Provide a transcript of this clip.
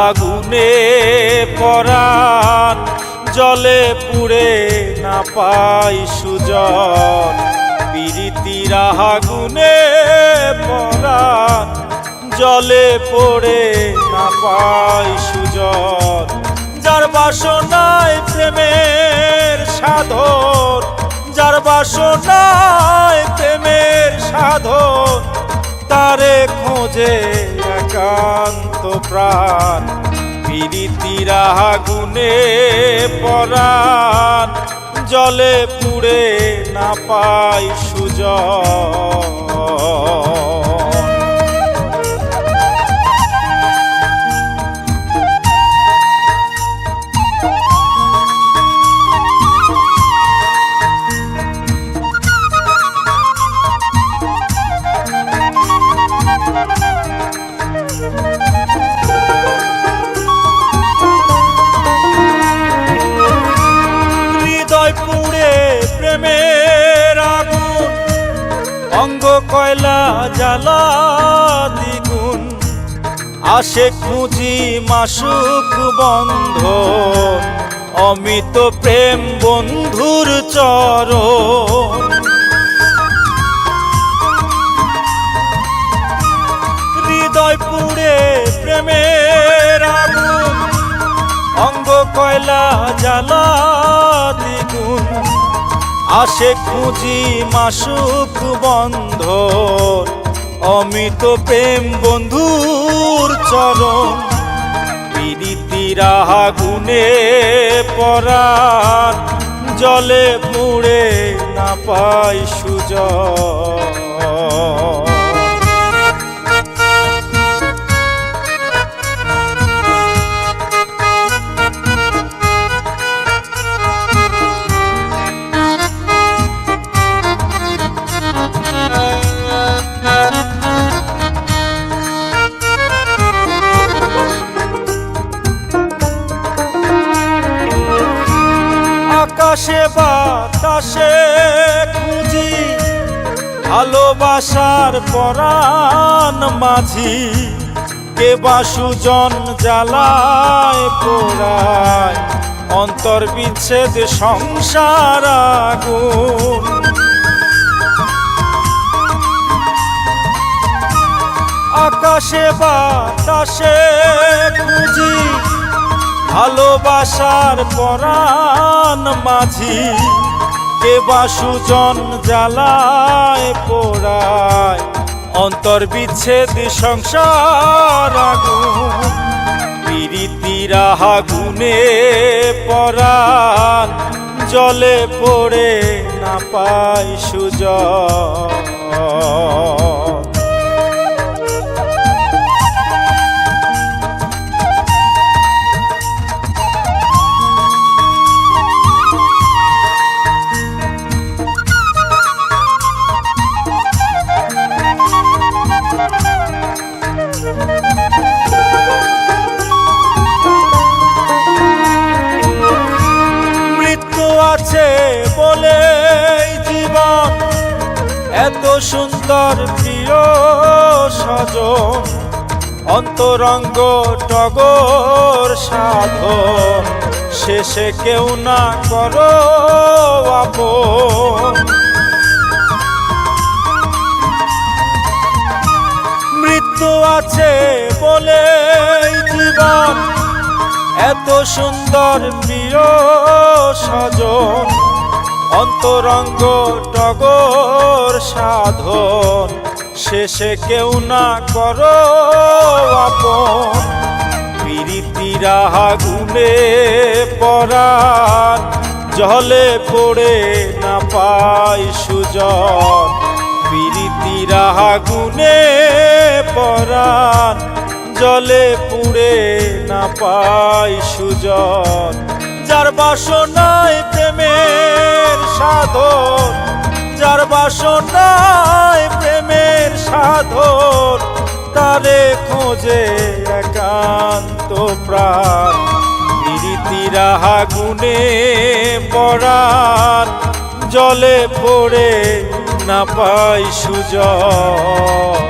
আগুনে পরাণ, জলে পুড়ে না পাই সুজন। পিরিতির আগুনে পরাণ, জলে পড়ে না পাই সুজন। যার বাসনায় প্রেমের সাধন, যার বাসনায় প্রেমের সাধন, তারে খোঁজে একান্ত প্রাণ পিরিতির আগুনে পরাণ জলে পুড়ে না পাই সুজন। পুড়ে প্রেমের আগুন, অঙ্গ কয়লা জ্বালা দ্বিগুণ। আসে খুঁজি মাসুক বন্ধ অমিত প্রেম বন্ধুর চরণ। হৃদয় পুড়ে প্রেমের আগুন, অঙ্গ কয়লা জ্বালা আসে খুঁজি মাসুক বন্ধ অমিত প্রেম বন্ধুর চরণ। রাহা গুনে পরা জলে মুড়ে না পাই সুজন। আকাশে বাতাসে খুঁজি ভালোবাসার পরাণ মাঝি। কে বাসুজন জ্বালায়, পোড়ায়, অন্তর বিচ্ছেদ সংসার আগুন। আকাশে, বাতাসে খুঁজি ভালোবাসার পরাণ মাঝি, কে বাসুজন জ্বালায় পোড়ায়, অন্তর বিচ্ছেদ সংসার আগুন পিরিতির আগুনে পরাণ, জলে পড়ে না পাই সুজন। সুন্দর প্রিয় সজন অন্তরঙ্গ টগর সাধন। শেষে কেউ না করো আপন। মৃত্যু আছে বলে জীবন, এত সুন্দর প্রিয় সজন অন্তরঙ্গ টগর সাধন। শেষে কেউ না করো আপন। পিরিতির পরাণ, জলে পড়ে না পাই সুজন। পিরিতির পরাণ, জলে পুড়ে না পাই সুজন। যার বাসনায় প্রেমের সাধন, যার বাসনায় প্রেমের সাধন, তারে খোঁজে একান্ত প্রাণ। পিরিতির আগুনে পরাণ, জলে পড়ে না পাই সুজন।